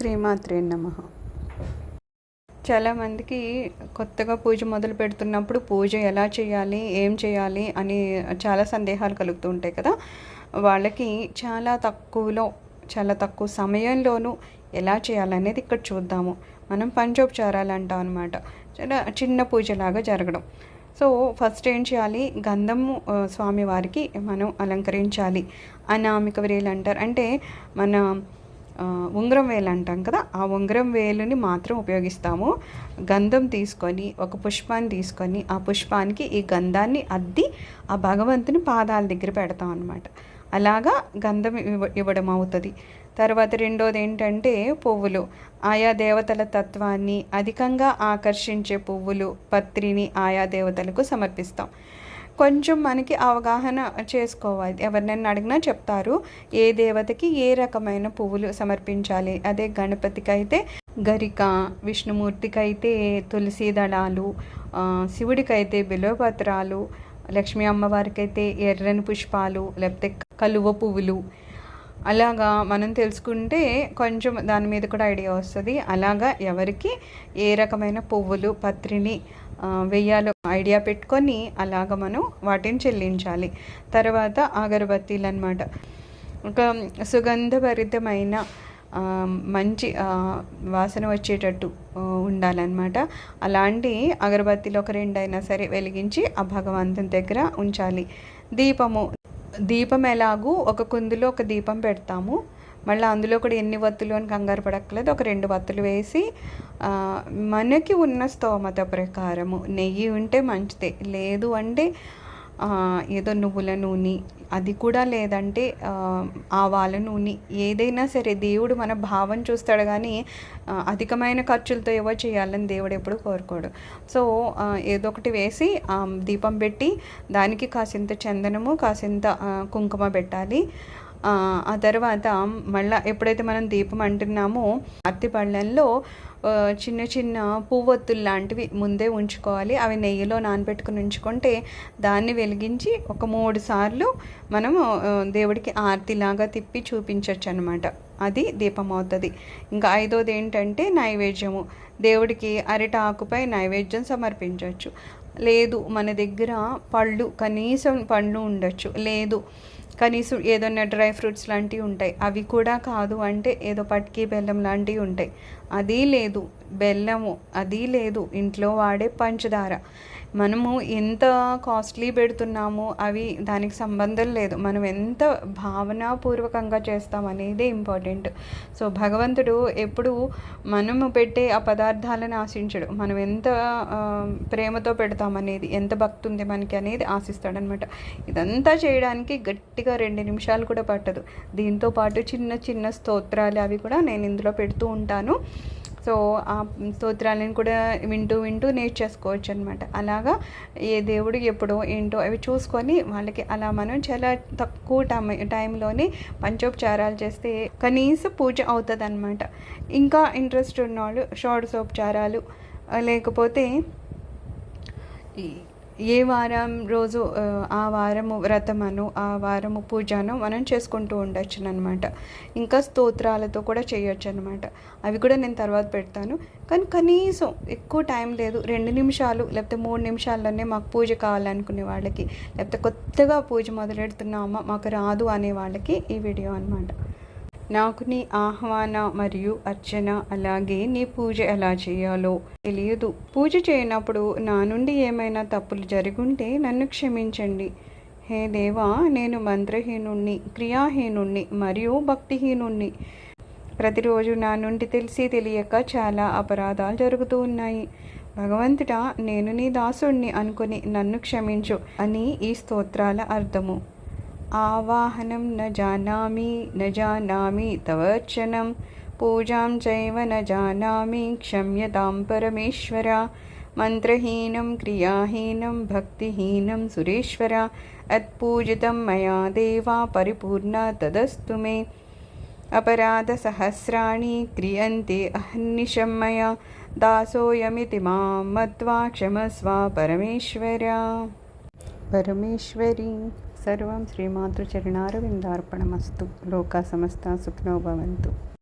శ్రీమాత్రే నమ. చాలామందికి కొత్తగా పూజ మొదలు పెడుతున్నప్పుడు పూజ ఎలా చేయాలి ఏం చేయాలి అని చాలా సందేహాలు కలుగుతూ ఉంటాయి కదా. వాళ్ళకి చాలా తక్కువలో చాలా తక్కువ సమయంలోనూ ఎలా చేయాలనేది ఇక్కడ చూద్దాము. మనం పంచోపచారాలు అంటాం అనమాట చాలా చిన్న పూజలాగా జరగడం. సో ఫస్ట్ ఏం చేయాలి? గంధము స్వామివారికి మనం అలంకరించాలి. అనామిక వ్రేలు అంటారు. అంటే మన ఉంగరం వేలు అంటాం కదా ఆ ఉంగరం వేలుని మాత్రం ఉపయోగిస్తాము. గంధం తీసుకొని ఒక పుష్పాన్ని తీసుకొని ఆ పుష్పానికి ఈ గంధాన్ని అద్ది ఆ భగవంతుని పాదాల దగ్గర పెడతాం అనమాట అలాగా గంధం ఇవ్వ ఇవ్వడం అవుతుంది. తర్వాత రెండోది ఏంటంటే పువ్వులు. ఆయా దేవతల తత్వాన్ని అధికంగా ఆకర్షించే పువ్వులు పత్రిని ఆయా దేవతలకు సమర్పిస్తాం. కొంచెం మనకి అవగాహన చేసుకోవాలి. ఎవరినైనా అడిగినా చెప్తారు. ఏ దేవతకి ఏ రకమైన పువ్వులు సమర్పించాలి? అదే గణపతికి అయితే గరిక విష్ణుమూర్తికి అయితే తులసి దళాలు శివుడికైతే బిలోపత్రాలు లక్ష్మీ అమ్మవారికైతే ఎర్రని పుష్పాలు లేకపోతే కలువ పువ్వులు అలాగా మనం తెలుసుకుంటే కొంచెం దాని మీద కూడా ఐడియా వస్తుంది. అలాగా ఎవరికి ఏ రకమైన పువ్వులు పత్రిని వేయాలో వెయ్యాలో ఐడియా పెట్టుకొని అలాగ మనం వాటిని చెల్లించాలి. తర్వాత అగరబత్తీలు అనమాట ఒక సుగంధభరితమైన మంచి వాసన వచ్చేటట్టు ఉండాలన్నమాట. అలాంటి అగరబత్తీలు ఒక రెండైనా సరే వెలిగించి ఆ భగవంతుని దగ్గర ఉంచాలి. దీపము దీపం ఎలాగూ ఒక కుందులో ఒక దీపం పెడతాము. మళ్ళీ అందులో కూడా ఎన్ని వత్తులు అని కంగారు పడక్కలేదు ఒక రెండు వత్తులు వేసి మనకి ఉన్న స్తోమత ప్రకారము. నెయ్యి ఉంటే మంచిదే. లేదు అంటే ఏదో నువ్వుల నూనె. అది కూడా లేదంటే ఆ, ఆవాల నూనె. ఏదైనా సరే దేవుడు మన భావం చూస్తాడు కానీ అధికమైన ఖర్చులతో ఏవో చేయాలని దేవుడు ఎప్పుడు కోరుకోడు. సో ఏదో ఒకటి వేసి దీపం పెట్టి దానికి కాసింత చందనము కాసింత కుంకుమ పెట్టాలి. ఆ తర్వాత మళ్ళీ ఎప్పుడైతే మనం దీపం అంటున్నామో అత్తి పళ్ళల్లో చిన్న చిన్న పువ్వొత్తులు లాంటివి ముందే ఉంచుకోవాలి. అవి నెయ్యిలో నానబెట్టుకుని ఉంచుకుంటే దాన్ని వెలిగించి ఒక మూడు సార్లు మనము దేవుడికి ఆర్తిలాగా తిప్పి చూపించవచ్చు అనమాట అది దీపం అవుతుంది ఇంకా ఐదోది ఏంటంటే నైవేద్యము. దేవుడికి అరిట ఆకుపై నైవేద్యం సమర్పించవచ్చు లేదు మన దగ్గర పళ్ళు కనీసం పళ్ళు ఉండొచ్చు. లేదు కనీసం ఏదైనా డ్రై ఫ్రూట్స్ లాంటివి ఉంటాయి. అవి కూడా కాదు అంటే ఏదో పట్కి బెల్లం లాంటివి ఉంటాయి. అది లేదు. బెల్లము అది లేదు. ఇంట్లో వాడే పంచదార. మనము ఎంత కాస్ట్లీ పెడుతున్నామో అవి దానికి సంబంధం లేదు. మనం ఎంత భావనాపూర్వకంగా చేస్తాం అనేది ఇంపార్టెంట్. సో భగవంతుడు ఎప్పుడు మనము పెట్టే ఆ పదార్థాలను ఆశించడు. మనం ఎంత ప్రేమతో ప్రేమతో పెడతామనేది ఎంత భక్తి ఉంది మనకి అనేది ఆశిస్తాడనమాట. ఇదంతా చేయడానికి గట్టిగా రెండు నిమిషాలు కూడా పట్టదు. దీంతో పాటు చిన్న చిన్న స్తోత్రాలు అవి కూడా నేను ఇందులో పెడుతూ ఉంటాను. సో ఆ స్తోత్రాలను కూడా వింటూ వింటూ నేర్చేసుకోవచ్చు అనమాట అలాగా ఏ దేవుడు ఎప్పుడో ఏంటో అవి చూసుకొని వాళ్ళకి అలా మనం చాలా తక్కువ టైం టైంలోనే పంచోపచారాలు చేస్తే కనీసం పూజ అవుతుంది అనమాట ఇంకా ఇంట్రెస్ట్ ఉన్నవాళ్ళు షార్ట్ సోపచారాలు లేకపోతే ఈ- ఏ వారం రోజు ఆ, వారము వ్రతమను ఆ వారము పూజను మనం చేసుకుంటూ ఉండొచ్చు అనమాట ఇంకా స్తోత్రాలతో కూడా చేయొచ్చు అనమాట అవి కూడా నేను తర్వాత పెడతాను. కానీ కనీసం ఎక్కువ టైం లేదు. రెండు నిమిషాలు లేకపోతే మూడు నిమిషాల్లోనే మాకు పూజ కావాలనుకునే వాళ్ళకి లేకపోతే కొత్తగా పూజ మొదలెడుతున్నామా మాకు రాదు అనే వాళ్ళకి ఈ వీడియో అనమాట నాకు నీ ఆహ్వాన మరియు అర్చన అలాగే నీ పూజ ఎలా చేయాలో తెలియదు. పూజ చేయనప్పుడు నా నుండి ఏమైనా తప్పులు జరుగుంటే నన్ను క్షమించండి. హే దేవా నేను మంత్రహీనుణ్ణి క్రియాహీనుణ్ణి మరియు భక్తిహీనుణ్ణి. ప్రతిరోజు నా నుండి తెలిసి తెలియక చాలా అపరాధాలు జరుగుతూ ఉన్నాయి. భగవంతుడా నేను నీ దాసుణ్ణి అనుకుని నన్ను క్షమించు అని ఈ స్తోత్రాల అర్థము. आवाहनं न जानामि न जानामि तवचनं पूजां चैव न जानामि, क्षम्यतां परमेश्वर। मन्त्रहीनं, क्रियाहीनं, भक्तिहीनं सुरेश्वर। अत्पूजितं मया देवा, परिपूर्णा तदस्तु मे। अपराधसहस्राणि क्रियन्ते अहर्निशं मया। दासोऽयमिति माँ मत्वा क्षमस्व परमेश्वर। परमेश्वरी। సర్వం శ్రీమాతృచరణారవిందార్పణమస్తు లోకా సమస్త సుఖినో భవంతు